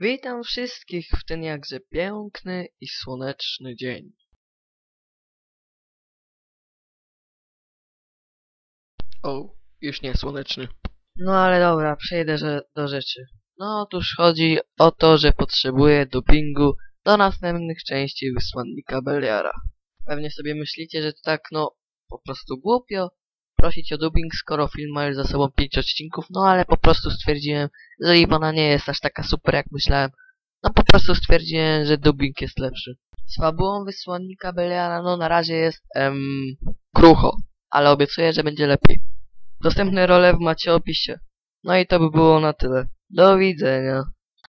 Witam wszystkich w ten jakże piękny i słoneczny dzień. O, już nie słoneczny. No ale dobra, przejdę że, do rzeczy. No otóż chodzi o to, że potrzebuję dopingu do następnych części wysłannika Beliara. Pewnie sobie myślicie, że to tak no po prostu głupio prosić o dubbing, skoro film ma już za sobą 5 odcinków, no ale po prostu stwierdziłem, że Iwona nie jest aż taka super jak myślałem. No po prostu stwierdziłem, że dubbing jest lepszy. Z fabułą wysłannika Beliara no na razie jest em, krucho, ale obiecuję, że będzie lepiej. Dostępne role macie w opisie. No i to by było na tyle. Do widzenia.